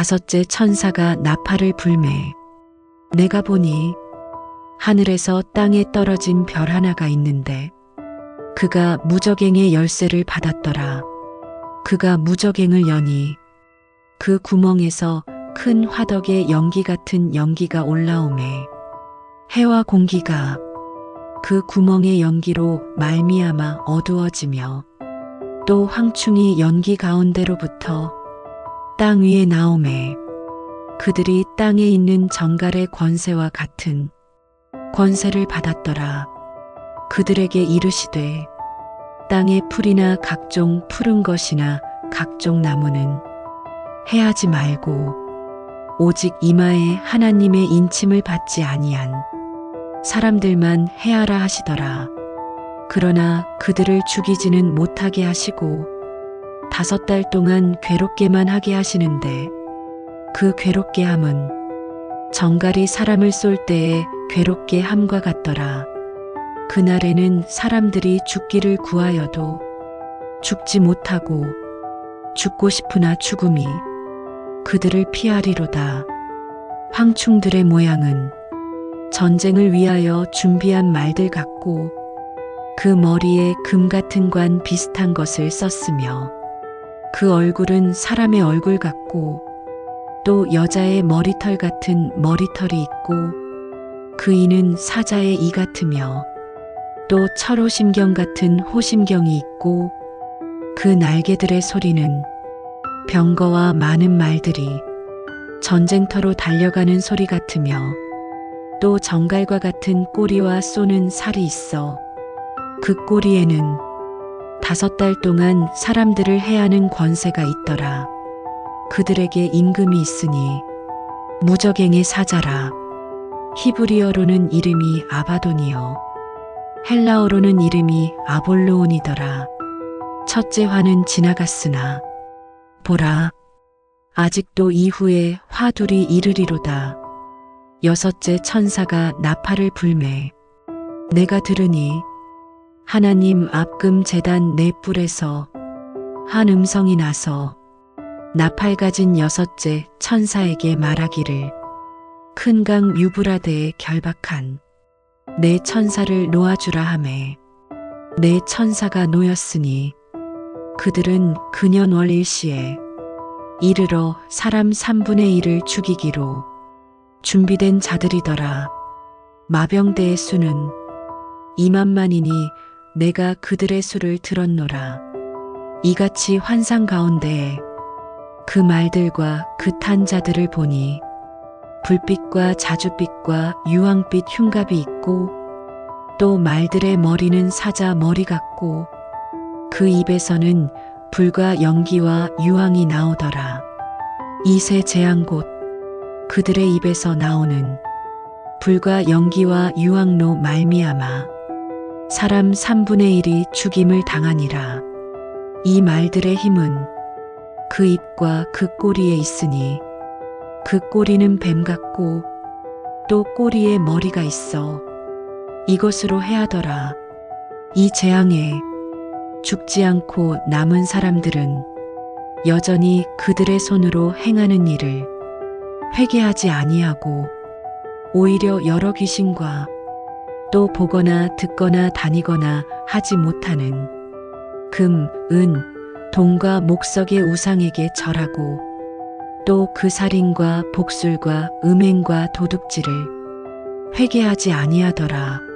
다섯째 천사가 나팔을 불매 내가 보니 하늘에서 땅에 떨어진 별 하나가 있는데 그가 무적행의 열쇠를 받았더라. 그가 무적행을 여니 그 구멍에서 큰 화덕의 연기 같은 연기가 올라오매 해와 공기가 그 구멍의 연기로 말미암아 어두워지며 또 황충이 연기 가운데로부터 땅 위에 나오매 그들이 땅에 있는 정갈의 권세와 같은 권세를 받았더라. 그들에게 이르시되 땅의 풀이나 각종 푸른 것이나 각종 나무는 해하지 말고 오직 이마에 하나님의 인침을 받지 아니한 사람들만 해하라 하시더라. 그러나 그들을 죽이지는 못하게 하시고 다섯 달 동안 괴롭게만 하게 하시는데 그 괴롭게 함은 정갈이 사람을 쏠 때에 괴롭게 함과 같더라. 그날에는 사람들이 죽기를 구하여도 죽지 못하고 죽고 싶으나 죽음이 그들을 피하리로다. 황충들의 모양은 전쟁을 위하여 준비한 말들 같고 그 머리에 금 같은 관 비슷한 것을 썼으며 그 얼굴은 사람의 얼굴 같고 또 여자의 머리털 같은 머리털이 있고 그 이는 사자의 이 같으며 또 철호심경 같은 호심경이 있고 그 날개들의 소리는 병거와 많은 말들이 전쟁터로 달려가는 소리 같으며 또 정갈과 같은 꼬리와 쏘는 살이 있어 그 꼬리에는 다섯 달 동안 사람들을 해하는 권세가 있더라. 그들에게 임금이 있으니 무적행의 사자라. 히브리어로는 이름이 아바돈이요. 헬라어로는 이름이 아볼로온이더라. 첫째 화는 지나갔으나 보라 아직도 이후에 화둘이 이르리로다. 여섯째 천사가 나팔을 불매 내가 들으니 하나님 앞금 재단 네 뿔에서 한 음성이 나서 나팔 가진 여섯째 천사에게 말하기를 큰 강 유브라데에 결박한 내 천사를 놓아주라 하매 내 천사가 놓였으니 그들은 근연월 일시에 이르러 사람 3분의 1을 죽이기로 준비된 자들이더라. 마병대의 수는 2만만이니 내가 그들의 수를 들었노라. 이같이 환상 가운데에 그 말들과 그 탄자들을 보니 불빛과 자줏빛과 유황빛 흉갑이 있고 또 말들의 머리는 사자 머리 같고 그 입에서는 불과 연기와 유황이 나오더라. 이세 재앙 곧 그들의 입에서 나오는 불과 연기와 유황로 말미암아 사람 3분의 1이 죽임을 당하니라. 이 말들의 힘은 그 입과 그 꼬리에 있으니 그 꼬리는 뱀 같고 또 꼬리에 머리가 있어 이것으로 해하더라. 이 재앙에 죽지 않고 남은 사람들은 여전히 그들의 손으로 행하는 일을 회개하지 아니하고 오히려 여러 귀신과 또 보거나 듣거나 다니거나 하지 못하는 금, 은, 동과 목석의 우상에게 절하고 또 그 살인과 복술과 음행과 도둑질을 회개하지 아니하더라.